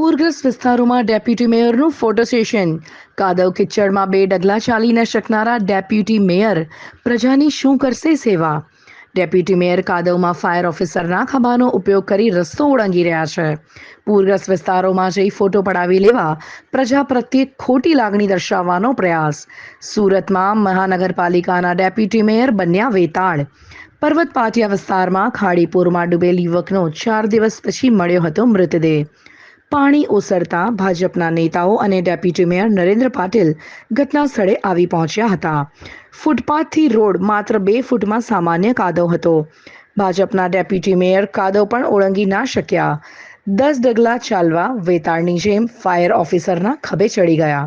પૂરગ્રસ્ત વિસ્તારોમાં deputy મેયરનું photo session કાદવ કિચડમાં બે ડગલા ચાલી ન શકનારા ડેપ્યુટી મેયર પ્રજાની શું કરશે સેવા? ડેપ્યુટી મેયર કાદવમાં ફાયર ઓફિસરના ખભાનો ઉપયોગ કરી રસ્તો ઓળંગી રહ્યા છે. પૂરગ્રસ્ત વિસ્તારોમાં જઈ ફોટો પડાવી લેવા પ્રજા પ્રત્યે ખોટી લાગણી દર્શાવવાનો પ્રયાસ. સુરતમાં મહાનગરપાલિકાના ડેપ્યુટી મેયર બન્યા વેતાળ. પર્વત પાટિયા વિસ્તારમાં ખાડીપુરમાં ડૂબેલ યુવકનો ચાર દિવસ પછી મળ્યો હતો મૃતદેહ. પાણી ઓસરતા ભાજપના નેતાઓ અને ડેપ્યુટી મેયર નરેન્દ્ર પાટીલ ઘટના સ્થળે આવી પહોંચ્યા હતા. ફૂટપાથથી રોડ માત્ર બે ફૂટમાં સામાન્ય કાદવ હતો. ભાજપના ડેપ્યુટી મેયર કાદવ પણ ઓળંગી ના શક્યા. દસ ડગલા ચાલવા વેતાળની જેમ ફાયર ઓફિસરના ખભે ચડી ગયા.